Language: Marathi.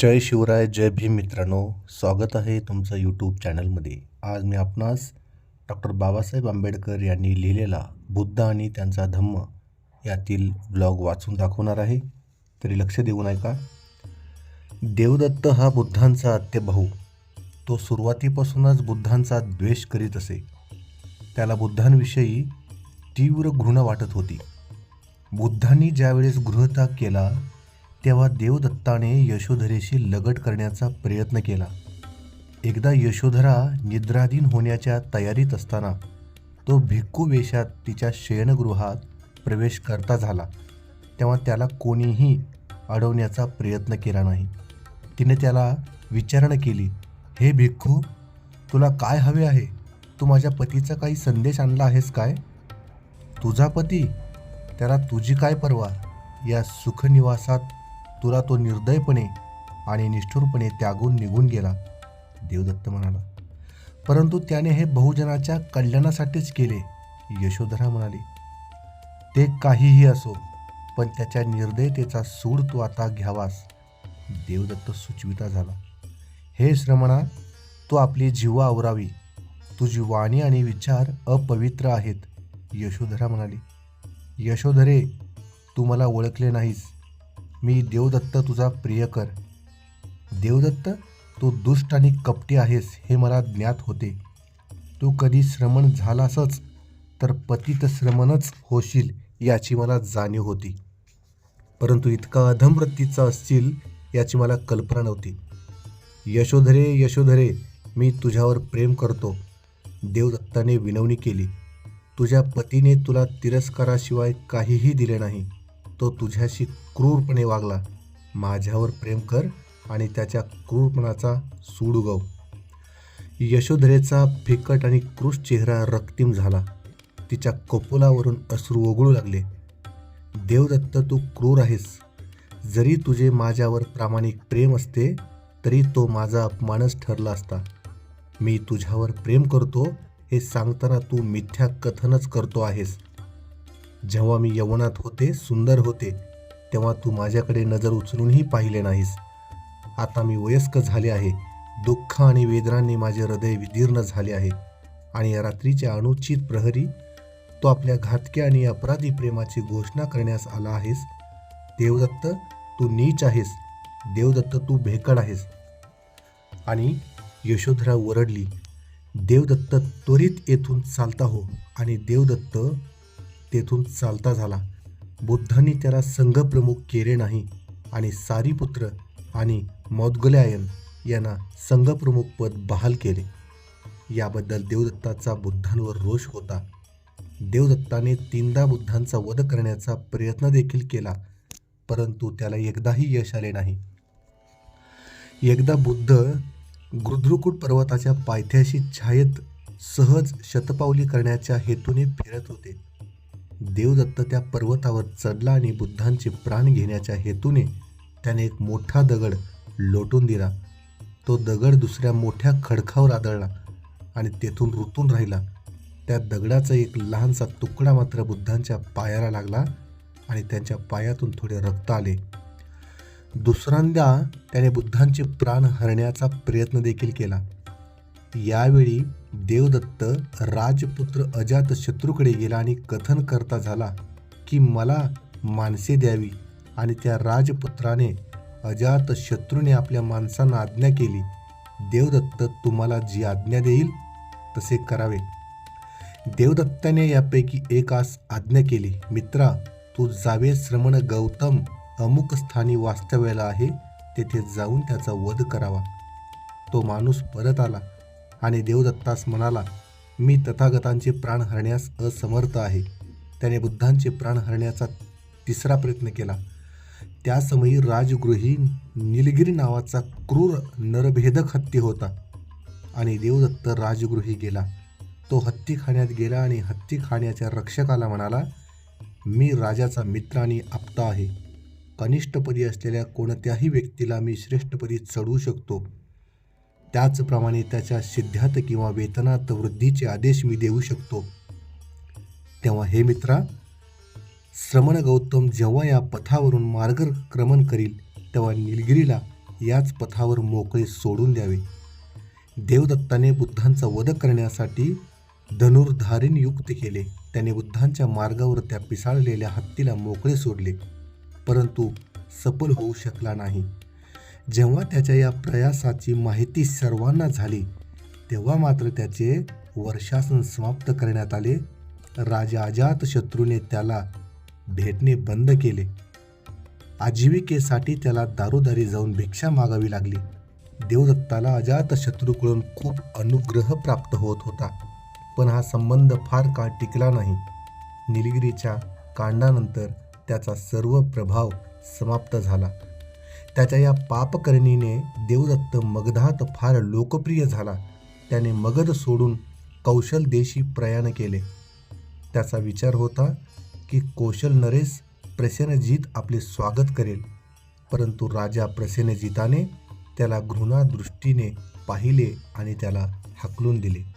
जय शिवराय जय भीम मित्रांनो स्वागत आहे तुमचं यूट्यूब चॅनलमध्ये आज मी आपणास डॉक्टर बाबासाहेब आंबेडकर यांनी लिहिलेला बुद्ध आणि त्यांचा धम्म यातील ब्लॉग वाचून दाखवणार आहे. तरी लक्ष देऊ नये का देवदत्त हा बुद्धांचा आत्यभाऊ तो सुरुवातीपासूनच बुद्धांचा द्वेष करीत असे. त्याला बुद्धांविषयी तीव्र घृणा वाटत होती. बुद्धांनी ज्यावेळेस गृहत्याग केला तेव्हा देवदत्ताने यशोधरेशी लगट करण्याचा प्रयत्न केला. एकदा यशोधरा निद्राधीन होण्याच्या तयारीत असताना तो भिक्खू वेशात तिच्या शयनगृहात प्रवेश करता झाला. तेव्हा त्याला कोणीही अडवण्याचा प्रयत्न केला नाही. तिने त्याला विचारणा केली हे भिक्खू तुला काय हवे आहे? तू माझ्या पतीचा काही संदेश आणला आहेस काय? तुझा पती त्याला तुझी काय परवा? या सुखनिवासात तुला तो निर्दयपणे आणि निष्ठुरपणे त्यागून निघून गेला देवदत्त म्हणाला. परंतु त्याने हे बहुजनाच्या कल्याणासाठीच केले यशोधरा म्हणाली. ते काहीही असो पण त्याच्या निर्दयतेचा सूड तू आता घ्यावास देवदत्त सुचविता झाला. हे श्रमणा तू आपली जीवा आवरावी तुझी वाणी आणि विचार अपवित्र आहेत यशोधरा म्हणाली. यशोधरे तू मला ओळखले नाहीस. मी देवदत्त तुझा प्रियकर देवदत्त तू दुष्ट आणि कपटी आहेस हे मला ज्ञात होते. तू कधी श्रमण झालासच तर पतित श्रमणच होशील याची मला जाणीव होती. परंतु इतका अधमवृत्तीचा असशील याची मला कल्पना नव्हती. यशोधरे यशोधरे मी तुझ्यावर प्रेम करतो. देवदत्ताने विनवणी केली. तुझ्या पतीने तुला तिरस्काराशिवाय काहीही दिले नाही. तो तुझ्याशी क्रूरपणे वागला. माझ्यावर प्रेम कर आणि त्याच्या क्रूरपणाचा सूड उगव. यशोधरेचा फिकट आणि क्रूश चेहरा रक्तिम झाला. तिच्या कपोलावरून अश्रू ओघळू लागले. देवदत्त तू क्रूर आहेस. जरी तुझे माझ्यावर प्रामाणिक प्रेम असते तरी तो माझा अपमानच ठरला असता. मी तुझ्यावर प्रेम करतो हे सांगताना तू मिथ्या कथनच करतो आहेस. जेव्हा मी यवनात होते सुंदर होते तेव्हा तू माझ्याकडे नजर उचलूनही पाहिले नाहीस. आता मी वयस्क झाले आहे. दुःख आणि वेदनांनी माझे हृदय विदीर्ण झाले आहे. आणि या रात्रीच्या अनुचित प्रहरी तो आपल्या घातक्या आणि अपराधी प्रेमाची घोषणा करण्यास आला आहेस. देवदत्त तू नीच आहेस. देवदत्त तू भेकड आहेस. आणि यशोधरा ओरडली देवदत्त त्वरित येथून चालता हो. आणि देवदत्त तेथून चालता झाला. बुद्धांनी त्याला संघप्रमुख केले नाही आणि सारीपुत्र आणि मौद्गल्यायन यांना संघप्रमुख पद बहाल केले. याबद्दल देवदत्ताचा बुद्धांवर रोष होता. देवदत्ताने तीनदा बुद्धांचा वध करण्याचा प्रयत्न देखील केला परंतु त्याला एकदाही यश आले नाही. एकदा बुद्ध गुद्रुकूट पर्वताच्या पायथ्याशी छायेत सहज शतपावली करण्याच्या हेतूने फिरत होते. देवदत्त त्या पर्वतावर चढला आणि बुद्धांचे प्राण घेण्याच्या हेतूने त्याने एक मोठा दगड लोटून दिला. तो दगड दुसऱ्या मोठ्या खडकावर आदळला आणि तेथून रुतून राहिला. त्या दगडाचा एक लहानसा तुकडा मात्र बुद्धांच्या पायाला लागला आणि त्यांच्या पायातून थोडे रक्त आले. दुसऱ्यांदा त्याने बुद्धांचे प्राण हरण्याचा प्रयत्न देखील केला. यावेळी देवदत्त राजपुत्र अजात शत्रूकडे गेला आणि कथन करता झाला की मला माणसे द्यावी. आणि त्या राजपुत्राने अजात शत्रूने आपल्या माणसांना आज्ञा केली. देवदत्त तुम्हाला जी आज्ञा देईल तसे करावे. देवदत्ताने यापैकी एक आस आज्ञा केली. मित्रा तू जावे श्रमण गौतम अमुक स्थानी वास्तव्याला आहे तेथे जाऊन त्याचा वध करावा. तो माणूस परत आला. आणि देवदत्तास म्हणाला मी तथागतांचे प्राण हरण्यास असमर्थ आहे. त्याने बुद्धांचे प्राण हरण्याचा तिसरा प्रयत्न केला. त्यासमयी राजगृही निलगिरी नावाचा क्रूर नरभेदक हत्ती होता आणि देवदत्त राजगृही गेला. तो हत्ती खाण्यात गेला आणि हत्तीखान्याच्या रक्षकाला म्हणाला मी राजाचा मित्र आणि आप्ता आहे. कनिष्ठपदी असलेल्या कोणत्याही व्यक्तीला मी श्रेष्ठपदी चढवू शकतो. त्याचप्रमाणे त्याच्या सिद्ध्यात किंवा वेतनात वृद्धीचे आदेश मी देऊ शकतो. तेव्हा हे मित्रा श्रमण गौतम जेव्हा या पथावरून मार्गक्रमण करील तेव्हा निलगिरीला याच पथावर मोकळे सोडून द्यावे. देवदत्ताने बुद्धांचा वध करण्यासाठी धनुर्धारीन युक्त केले. त्याने बुद्धांच्या मार्गावर त्या पिसाळलेल्या हत्तीला मोकळे सोडले. परंतु सफल होऊ शकला नाही. जेव्हा त्याच्या या प्रयासाची माहिती सर्वांना झाली तेव्हा मात्र त्याचे वर्षासन समाप्त करण्यात आले. राजा अजातशत्रूने त्याला भेटणे बंद केले. आजीविकेसाठी त्याला दारोदारी जाऊन भिक्षा मागावी लागली. देवदत्ताला अजातशत्रूकडून खूप अनुग्रह प्राप्त होत होता पण हा संबंध फार काळ टिकला नाही. निलगिरीच्या कांडानंतर त्याचा सर्व प्रभाव समाप्त झाला. त्याच्या या पापकर्णीने देवदत्त मगधात फार लोकप्रिय झाला. त्याने मगध सोडून कौशल देशी प्रयाण केले. त्याचा विचार होता की कौशल नरेश प्रसेनजीत आपले स्वागत करेल. परंतु राजा प्रसेनजिताने त्याला घृणादृष्टीने पाहिले आणि त्याला हकलून दिले.